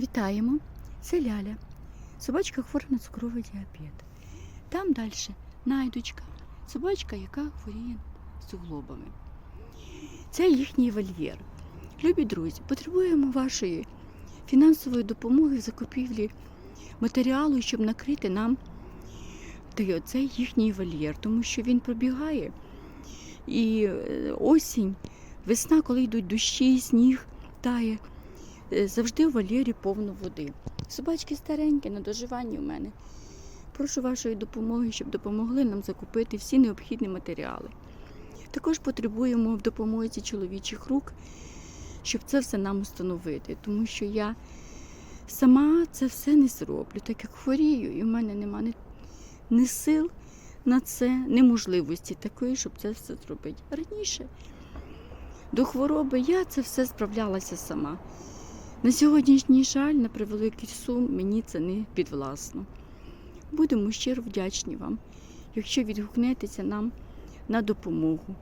Вітаємо! Це Ляля. Собачка хвора на цукровий діабет. Там далі найдучка, собачка, яка хворіє суглобами. Це їхній вольєр. Любі друзі, потребуємо вашої фінансової допомоги в закупівлі матеріалу, щоб накрити нам цей їхній вольєр, тому що він пробігає. І е, осінь, весна, коли йдуть дощі, сніг тає, завжди в вольєрі повно води. Собачки старенькі, на доживанні у мене. Прошу вашої допомоги, щоб допомогли нам закупити всі необхідні матеріали. Також потребуємо в допомозі чоловічих рук, щоб це все нам установити, тому що я сама це все не зроблю, так як хворію, і в мене немає ні сил на це, ні можливості такої, щоб це все зробити. Раніше до хвороби я це все справлялася сама. На сьогоднішній жаль, на превеликий сум, мені це не підвласно. Будемо щиро вдячні вам, якщо відгукнетеся нам на допомогу.